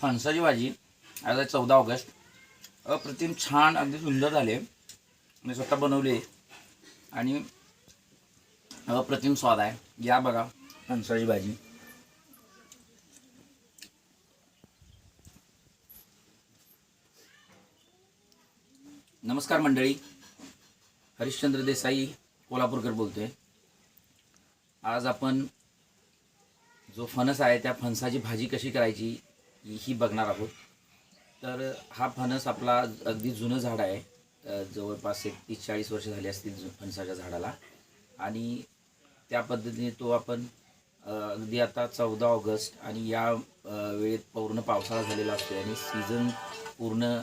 फणसाची भाजी आज आहे चौदा ऑगस्ट. अप्रतिम छान अगदी सुंदर झाले मी स्वतः बनवले आणि अप्रतिम स्वाद आहे. या बघा फणसाची भाजी. नमस्कार मंडळी. हरिश्चंद्र देसाई कोल्हापूरकर बोलतोय. आज आपण जो फणस आहे त्या फणसाची भाजी कशी करायची ही बघणार आहोत. तर हा फणस आपला अगदी जुनं झाड आहे. जवळपास एक तीस चाळीस वर्ष झाली असतील फणसाच्या झाडाला. आणि त्या पद्धतीने तो आपण अगदी आता चौदा ऑगस्ट आणि या वेळेत पूर्ण पावसाळा झालेला असतो आणि सीझन पूर्ण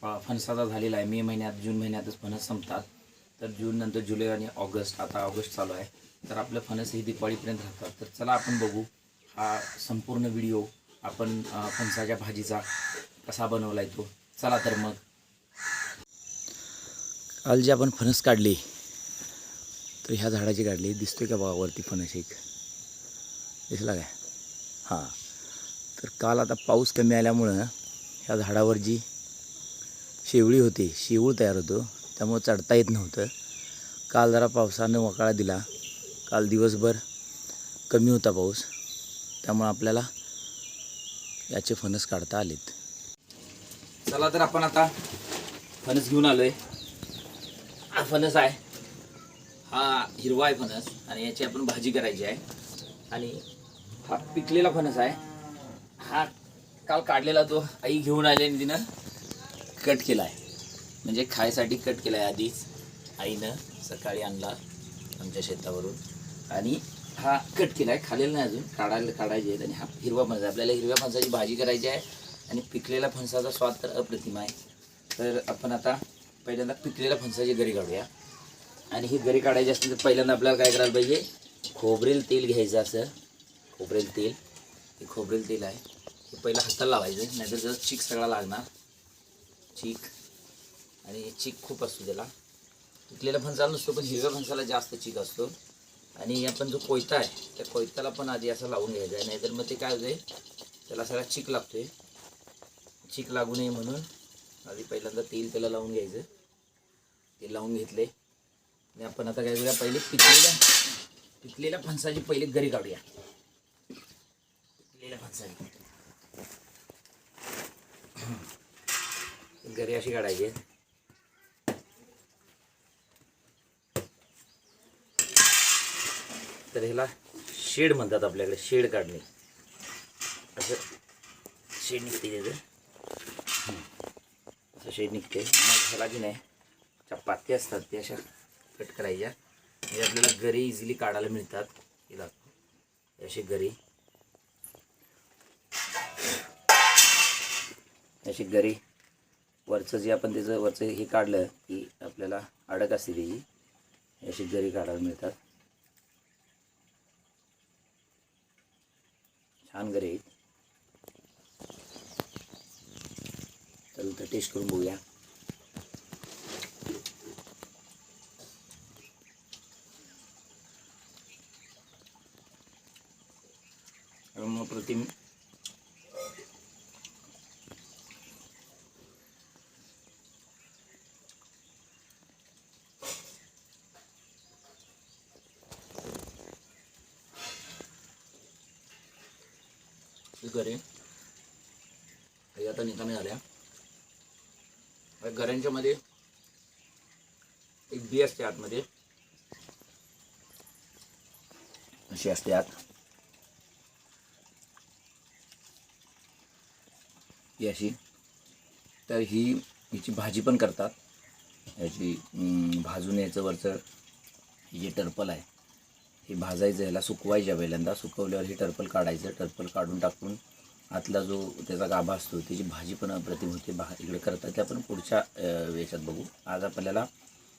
पा- फणसाचा झालेला आहे. मे महिन्यात जून महिन्यातच फणस संपतात. तर जून नंतर जुलै आणि ऑगस्ट आता ऑगस्ट चालू आहे. तर आपलं फणस ही दिवाळीपर्यंत राहतात. तर चला आपण बघू हा संपूर्ण व्हिडिओ. आपण फणसाच्या भाजीचा कसा बनवला आहे तो? चला तर मग. काल जे आपण फणस काढली तर ह्या झाडाची काढली. दिसतोय का बघा वरती फणस एक? दिसला काय? हां. तर काल आता पाऊस कमी आल्यामुळं ह्या झाडावर जी शेवळी होती शेवूळ तयार होतो. त्यामुळं चढता येत नव्हतं. काल जरा पावसानं वकाळा दिला. काल दिवसभर कमी होता पाऊस. त्यामुळं आपल्याला याचे फणस काढता आलेत. चला तर आपण आता फणस घेऊन आलोय. हा फणस आहे. हा हिरवा आहे फणस आणि याची आपण भाजी करायची आहे. आणि हा पिकलेला फणस आहे. हा काल काढलेला तो आई घेऊन आली आणि तिनं कट केला आहे म्हणजे खायसाठी कट केला आहे आधीच. आईनं सकाळी आणला आमच्या शेतावरून. आणि हा कट केला आहे खालेला नाही अजून. काढायला काढायचे आहेत आणि हा हिरवा फणसा आहे. आपल्याला हिरव्या फणसाची भाजी करायची आहे आणि पिकलेल्या फणसाचा स्वाद तर अप्रतिम आहे. तर आपण आता पहिल्यांदा पिकलेल्या फणसाची गरी काढूया. आणि ही गरी काढायची असतील तर पहिल्यांदा आपल्याला काय करायला पाहिजे? खोबरेल तेल घ्यायचं असं. खोबरेल तेल. हे खोबरेल तेल आहे. हे पहिलं हाताला लावायचं नाहीतर जर चीक सगळा लागणार. चीक. आणि चीक खूप असतो त्याला पिकलेल्या फणसाला नसतो पण हिरव्या फणसाला जास्त चीक असतो. आणि आपण जो कोयता आहे त्या कोयत्याला पण आधी असं लावून घ्यायचा आहे नाहीतर मग ते काय होते त्याला सगळा चीक लागतोय. चीक लागू नये म्हणून आधी पहिल्यांदा तेल त्याला लावून घ्यायचं. ते लावून घेतले आणि आपण आता काय करूया पहिले पिकलेल्या पिकलेल्या फणसाची पहिले गरी काढूया. पिकलेल्या फणसाची. गरी अशी काढायची. आहे. तर ह्याला शेड म्हणतात आपल्याकडे शेड काढणे. असं शेड निघते त्याचं असं शेड निघते. मग ह्याला की नाही ज्या पात्या असतात त्या अशा कट करायच्या. म्हणजे आपल्याला गरी इझिली काढायला मिळतात. हिला अशी गरी. अशी गरी. वरचं जे आपण त्याचं वरचं हे काढलं की आपल्याला अडक असते त्याची. अशी गरी काढायला मिळतात. छान गरी आहेत चल तर टेस्ट करून बघूया मग प्रतिम गरे हे आता निकामी झाल्या. घरांच्या गऱ्यांच्या मध्ये एक बी असते आतमध्ये. अशी असते आत. ही अशी. तर ही हिची भाजी पण करतात. याची भाजून याचं वरचं ही जे टर्पल आहे. हे भाजायचं ह्याला सुकवायच्या पहिल्यांदा. सुकवल्यावर हे टर्पल काढायचं. टर्पल काढून टाकून आतला जो त्याचा गाभा असतो त्याची भाजी पण अप्रतिम होते. भा इकडे करतात ते आपण पुढच्या याच्यात बघू. आज आपल्याला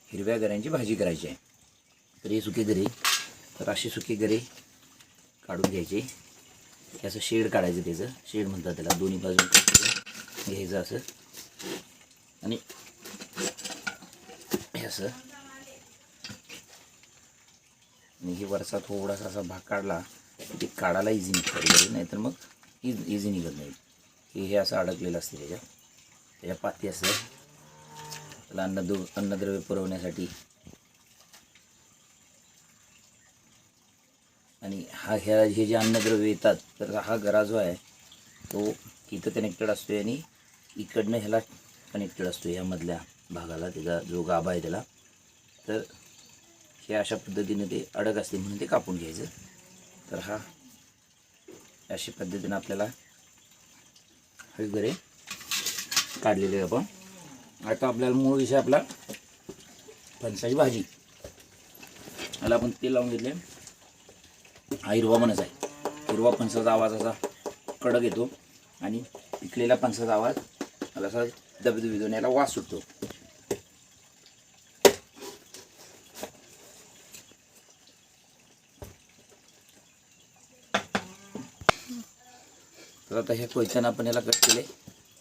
हिरव्या गऱ्यांची भाजी करायची आहे. तर हे सुकी गरे. तर अशी सुकी गरे काढून घ्यायची. असं शेड काढायचं त्याचं. शेड म्हणतात त्याला. दोन्ही बाजून घ्यायचं असं. आणि हे असं आणि ही वरचा थोडासा असा भाग काढला की ते काढायला इझी निघतात नाही नाहीतर मग इज इझी निघत नाही. की हे असं अडकलेलं असते त्याच्या त्याच्या पाती असते त्याला अन्नद्रव अन्नद्रव्य पुरवण्यासाठी. आणि हा ह्या हे जे अन्नद्रव्य येतात तर हा गरा जो आहे तो इथं कनेक्टेड असतो आणि इकडनं ह्याला कनेक्टेड असतो ह्यामधल्या भागाला. त्याचा जो गाभा आहे त्याला. तर हे अशा पद्धतीने ते अडक असते म्हणून ते कापून घ्यायचं. तर हा अशा पद्धतीने आपल्याला हे काढलेले आपण. आता आपल्याला मूळ विषय आपला फणसाची भाजी. याला आपण तेल लावून घेतले हा हिरवा मनच आहे. हिरवा फणसाचा आवाज असा कडक येतो आणि पिकलेला फणसाचा आवाज मला असा दबदबीतून याला वास सुटतो. आता हे कोयत्यानं आपण याला कट केले.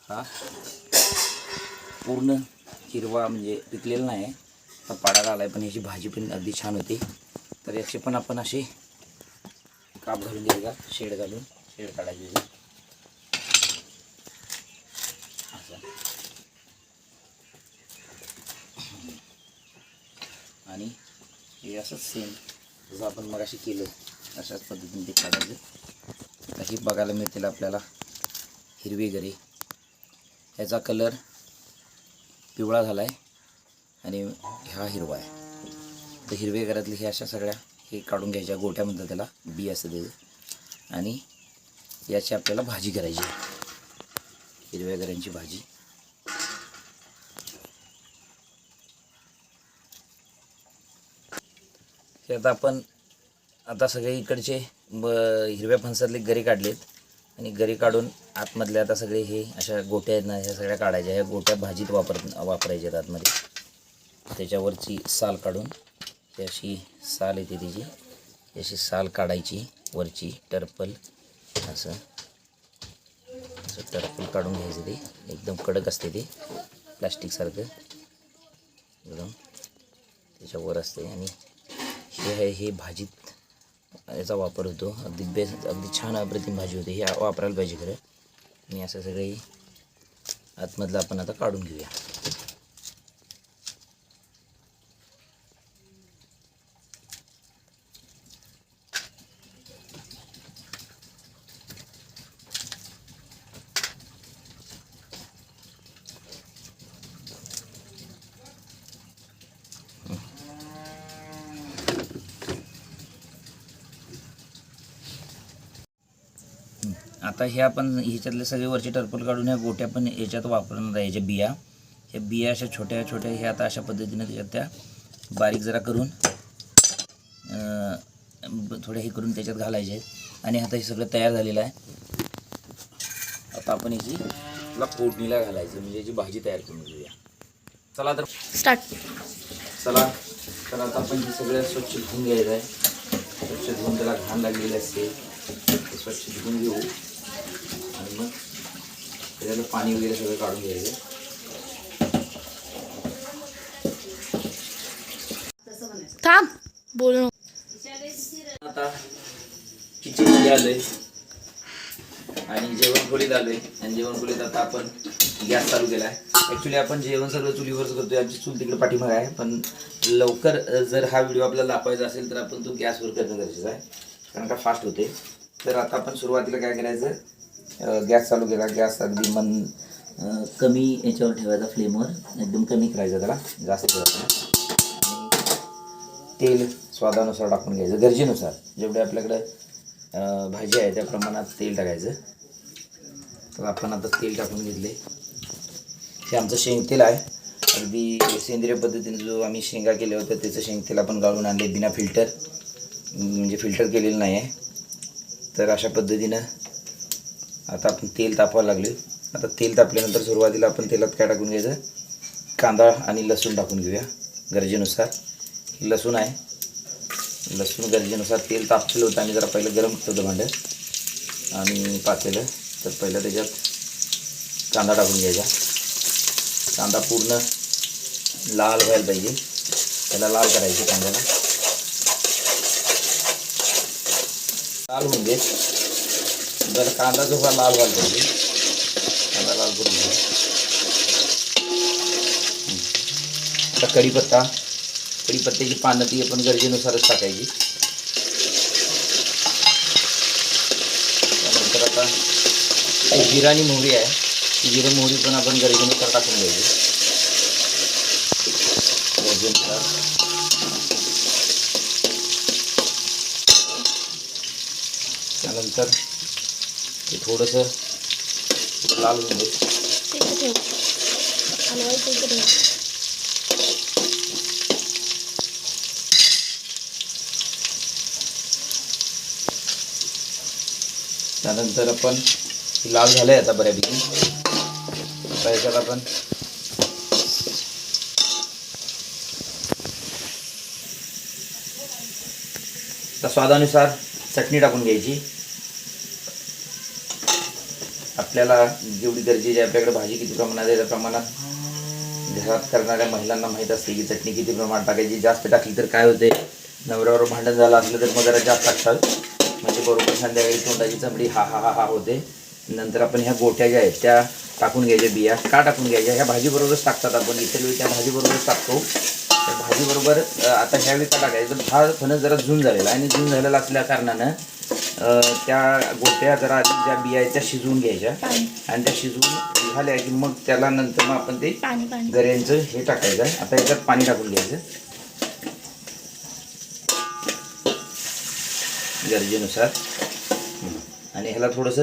हा. पूर्ण हिरवा म्हणजे पिकलेला नाही आता हा पाडाला आला आहे पण ह्याची भाजी पण अगदी छान होती. तर याचे पण आपण असे काप घालून देऊ का शेड घालून. शेड काढायची. असं. आणि हे असंच सेम जसं आपण मग अशी केलं अशाच पद्धतीने ते काढायचं. ही बघायला मिळतील आपल्याला. हिरवी गरे ह्याचा कलर पिवळा झाला आहे आणि हा हिरवा आहे. तर हिरवे घरातली हे अशा सगळ्या हे काढून घ्यायच्या. गोट्या म्हणतात त्याला बी असं दे आणि याची आपल्याला भाजी करायची आहे. हिरव्या गऱ्यांची भाजी. हे आता आपण आता सगळे इकडचे ब हिरव्या फणसातले गरी काढलेत. आणि गरी काढून आतमधले आता सगळे हे अशा गोट्या आहेत ना ह्या सगळ्या काढायच्या. ह्या गोट्या भाजीत वापर वापरायच्या आहेत आतमध्ये. त्याच्यावरची साल काढून ही अशी साल येते त्याची ही अशी साल काढायची वरची टर्पल. असं. असं टर्पल काढून घ्यायचं ते. एकदम कडक असते ते. प्लास्टिकसारखं एकदम. त्याच्यावर असते. आणि हे आहे हे भाजीत याचा वापर होतो. अगदी बेस्ट अगदी छान अप्रतिम भाजी होते. ही वापरायला पाहिजे खरं. आणि असं सगळी आतमधलं आपण आता काढून घेऊया. आता हे आपण ह्याच्यातले सगळे वरचे टर्पल काढून ह्या गोट्या पण याच्यात वापरणार आहे ह्याच्या बिया. ह्या बिया अशा छोट्या छोट्या ह्या आता अशा पद्धतीने त्याच्यात त्या बारीक जरा करून थोड्या हे करून त्याच्यात घालायचे आहेत. आणि आता हे सगळं तयार झालेलं आहे. आता आपण याची तुला फोडणीला घालायचं म्हणजे याची भाजी तयार करून घेऊया. चला तर स्टार्ट. चला तर आता आपण हे सगळं स्वच्छ धुवून घ्यायचं आहे. स्वच्छ धुवून त्याला घाण लागलेली असते. स्वच्छ धुवून घेऊ. त्याच्यातलं पाणी वगैरे सगळं काढून घ्यायचं. थांब बोलू. आता किचनमध्ये आलोय. आणि जेवण खोलीत आलोय. आणि जेवण खोलीत आता आपण गॅस चालू केला आहे ॲक्च्युली आपण जेवण सगळं चुलीवरच करतोय. आमची चूल तिकडे पाठीमागे आहे. पण लवकर जर हा व्हिडिओ आपल्याला दाखवायचा असेल तर आपण तो गॅसवर करणं गरजेचं आहे. कारण का फास्ट होते तर आता आपण सुरुवातीला काय करायचं? गॅस चालू केला. गॅस अगदी मन कमी याच्यावर ठेवायचा फ्लेमवर. एकदम कमी करायचा त्याला. जास्त ठेवायचं आणि तेल स्वादानुसार टाकून घ्यायचं. गरजेनुसार. जेवढे आपल्याकडे भाजी आहे त्या प्रमाणात तेल टाकायचं. तर आपण आता तेल टाकून घेतले. हे आमचं शेंगतेल आहे. अगदी सेंद्रिय पद्धतीने जो आम्ही शेंगा केल्या होत्या त्याचं शेंगतेल आपण गाळून आणले बिना फिल्टर. म्हणजे फिल्टर केलेलं नाही आहे तर अशा पद्धतीनं आता आपण तेल तापवायला लागले. आता तेल तापल्यानंतर सुरुवातीला आपण तेलात काय टाकून घ्यायचं? कांदा आणि लसूण टाकून घेऊया गरजेनुसार. लसूण आहे. लसूण गरजेनुसार तेल तापलेलं होतं. आणि जरा पहिलं गरम केलं होतं भांडं. आणि पातेलं. तर पहिलं त्याच्यात कांदा टाकून घ्यायचा. कांदा पूर्ण लाल व्हायला पाहिजे. त्याला लाल करायचे कांद्याला. लाल होऊन जर कांदा जो लाल व्हायला पाहिजे कांदा करून घेऊ आता कढीपत्ता कढीपत्त्याची पानं ती आपण गरजेनुसारच टाकायची. त्यानंतर आता जिरा आणि मोहरी आहे. ती जिरे मोहरी पण आपण गरजेनुसार टाकून घ्यायची. गरजेनुसार. त्यानंतर ते थोडंसं थोडं लाल होऊन जाईल. त्यानंतर आपण ही लाल झालं आहे आता बऱ्यापैकी. आता याच्यात आपण स्वादानुसार चटणी टाकून घ्यायची. आपल्याला जेवढी गरजेची आहे आपल्याकडे भाजी किती प्रमाणात आहे त्या प्रमाणात घरात करणाऱ्या महिलांना माहीत असते की चटणी किती प्रमाणात टाकायची जास्त टाकली तर काय होते? नवऱ्यावर भांडण झालं असलं तर मग जरा जास्त टाकतात. म्हणजे बरोबर संध्याकाळी तोंडाची चमडी हा हा हा हा होते. नंतर आपण ह्या गोट्या ज्या आहेत त्या टाकून घ्यायच्या बिया. का टाकून घ्यायच्या? ह्या भाजीबरोबरच टाकतात आपण. इतर वेळी त्या भाजीबरोबरच टाकतो. त्या भाजीबरोबर आता ह्यावेळी का टाकायचं? हा फणस जरा झून झालेला आणि झून झालेला असल्या कारणानं त्या गोट्या जरा आधी ज्या बिया आहेत त्या शिजवून घ्यायच्या. आणि त्या शिजवून झाल्या की मग त्याला नंतर मग आपण ते गऱ्यांचं हे टाकायचं. आता याच्यात पाणी टाकून घ्यायचं. गरजेनुसार. आणि ह्याला थोडंसं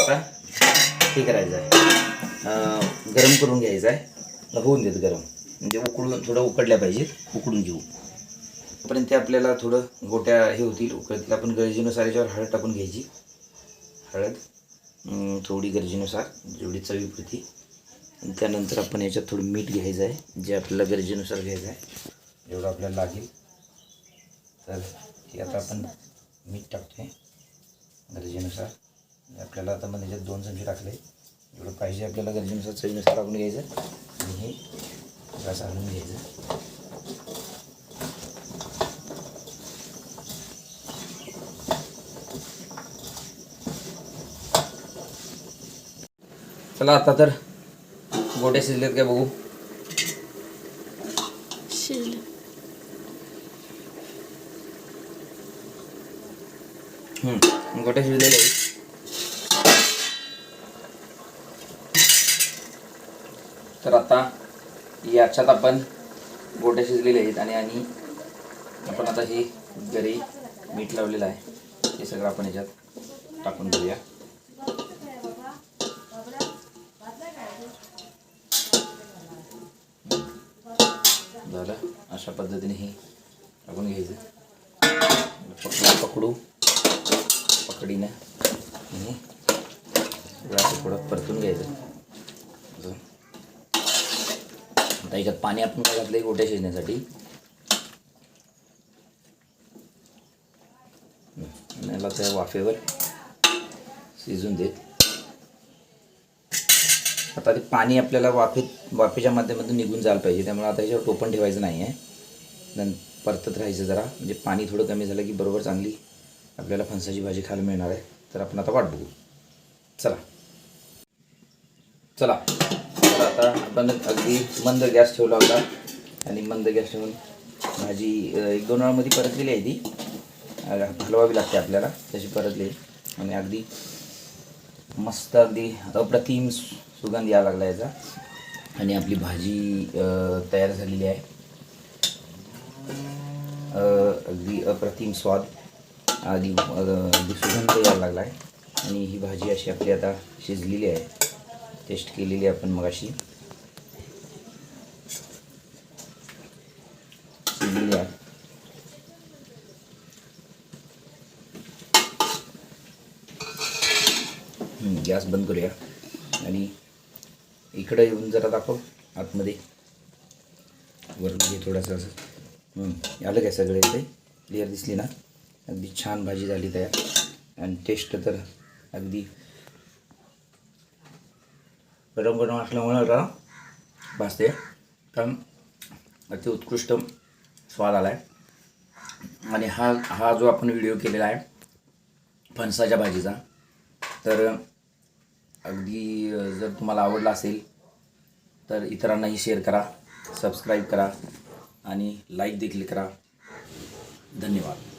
आता हे करायचं आहे. गरम करून घ्यायचं आहे. होऊन देत गरम. म्हणजे उकळून थोडं उकडल्या पाहिजेत. उकडून घेऊ. पर्यंत ते आपल्याला थोडं गोट्या हे होतील. उकळतील आपण गरजेनुसार याच्यावर हळद टाकून घ्यायची. हळद थोडी गरजेनुसार जेवढी चवीपुरती आणि त्यानंतर आपण याच्यात थोडं मीठ घ्यायचं आहे जे आपल्याला गरजेनुसार घ्यायचं आहे. जेवढं आपल्याला लागेल. तर ते आता आपण मीठ टाकतो आहे गरजेनुसार. आपल्याला आता मग त्याच्यात दोन चमचे टाकले. जेवढं पाहिजे आपल्याला गरजेनुसार चवीनुसार टाकून घ्यायचं. आणि हे जरासं घ्यायचं. चला आता तर गोट्या शिजलेत काय बघू. शिजलं. हम्म, गोट्या शिजलेल्या आहेत. तर आता याच्यात आपण गोट्या शिजलेल्या आहेत आणि आणि आपण आता हे घरी मीठ लावलेलं आहे. हे सगळं आपण याच्यात टाकून घेऊया झालं अशा पद्धतीने हे टाकून घ्यायचं. पकडू पकडू. पकडीनं आणि असं थोडं परतून घ्यायचं. आता याच्यात पाणी आपण काय घातलं गोट्या शिजण्यासाठी? याला त्या वाफेवर शिजून देत. आता ते पाणी आपल्याला वाफेत वाफेच्या माध्यमातून निघून जायला पाहिजे. त्यामुळे आता याच्यावर टोपण ठेवायचं नाही आहे नंतर परतत राहायचं जरा. म्हणजे पाणी थोडं कमी झालं की बरोबर चांगली आपल्याला फणसाची भाजी खायला मिळणार आहे. तर आपण आता वाट बघू. चला. चला. तर आता आपण अगदी मंद गॅस ठेवला होता. आणि मंद गॅस ठेवून भाजी एक दोन वेळामध्ये परतलेली आहे ती. हलवावी लागते आपल्याला. तशी परतली. आणि अगदी मस्त अगदी अप्रतिम सु- सुगंध यायला लागला याचा. आणि आपली भाजी तयार झालेली आहे. अगदी अप्रतिम स्वाद आधी अगदी सुगंध यायला लागला आहे आणि ही भाजी अशी आपली आता शिजलेली आहे. टेस्ट केलेली आहे आपण मगाशी. शिजलेली आहे. गॅस बंद करूया. आणि इकडं येऊन जरा दाखव आतमध्ये. वरून घे थोडंसं असं. आलं काय सगळे ते क्लिअर दिसली ना? अगदी छान भाजी झाली तयार. आणि टेस्ट तर अगदी गरम गरम असल्यामुळं का भासते. कारण अति उत्कृष्ट स्वाद आला आहे आणि हा हा जो आपण व्हिडिओ केलेला आहे फणसाच्या भाजीचा तर अगदी जर तुम्हाला आवडला असेल तर इतरांनाही शेअर करा सबस्क्राईब करा. आणि लाईक देखील करा. धन्यवाद.